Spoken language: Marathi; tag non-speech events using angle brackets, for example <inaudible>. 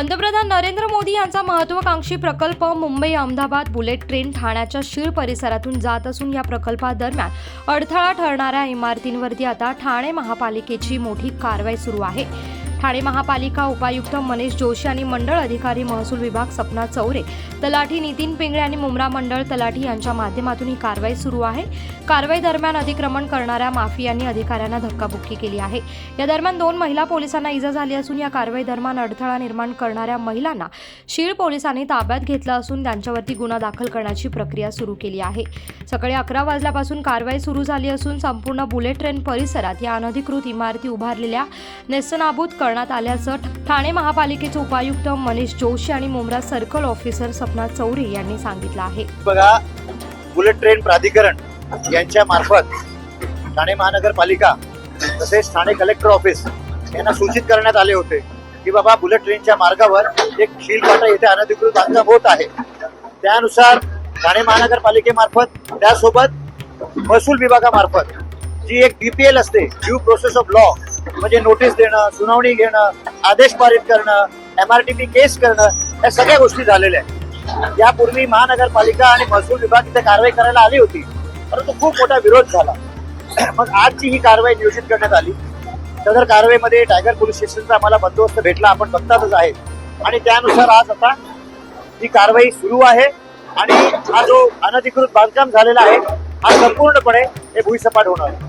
पंतप्रधान नरेंद्र मोदी यांचा महत्वाकांक्षी प्रकल्प मुंबई अहमदाबाद बुलेट ट्रेन ठाण्याच्या शिर परिसरातून जात असून या प्रकल्पादरम्यान अडथळा ठरणाऱ्या इमारतींवरती आता ठाणे महापालिकेची मोठी कारवाई सुरू आहे. ठाणे महापालिका उपायुक्त मनीष जोशी आणि मंडळ अधिकारी महसूल विभाग सपना चौरे तलाठी नितीन पिंगळे आणि मुमरा मंडळ तलाठी यांच्या माध्यमातून ही कारवाई सुरू आहे. कारवाई दरम्यान अतिक्रमण करणाऱ्या माफियांनी अधिकाऱ्यांना धक्काबुक्की केली आहे. या दरम्यान दोन महिला पोलिसांना इजा झाली असून या कारवाई दरम्यान अडथळा निर्माण करणाऱ्या महिलांना शीळ पोलिसांनी ताब्यात घेतलं असून त्यांच्यावरती गुन्हा दाखल करण्याची प्रक्रिया सुरू केली आहे. सकाळी अकरा वाजल्यापासून कारवाई सुरू झाली असून संपूर्ण बुलेट ट्रेन परिसरात या अनधिकृत इमारती उभारलेल्या नेस्तनाबूत करण्यात आल्याचं ठाणे महापालिकेचे उपायुक्त मनीष जोशी आणि मुंब्रा सर्कल ऑफिसर सपना चौरे यांनी सांगितलं आहे. बघा बुलेट ट्रेन प्राधिकरण यांच्या मार्फत ठाणे महानगरपालिका तसेच ठाणे कलेक्टर ऑफिस यांना सूचित करण्यात आले होते की बाबा बुलेट ट्रेनच्या मार्गावर एक शिलपाटा येथे अनधिकृत बांधकाम होत आहे. त्यानुसार ठाणे महानगरपालिकेमार्फत त्यासोबत महसूल विभागामार्फत जी एक डीपीएल असते ड्यू प्रोसेस ऑफ लॉ म्हणजे नोटीस देणं सुनावणी घेणं आदेश पारित करणं एमआरटीपी केस करणं या सगळ्या गोष्टी झालेल्या आहेत. यापूर्वी महानगरपालिका आणि महसूल विभाग तिथे कारवाई करायला आली होती. परंतु खूप मोठा विरोध झाला. <clears throat> मग आजची ही कारवाई नियोजित करण्यात आली. सदर कारवाईमध्ये टायगर पोलीस स्टेशनचा आम्हाला बंदोबस्त भेटला आपण बघतातच आहे. आणि त्यानुसार आज आता ही कारवाई सुरू आहे. आणि हा जो अनधिकृत बांधकाम झालेला आहे हा संपूर्णपणे हे भुईसपाट होणार आहे.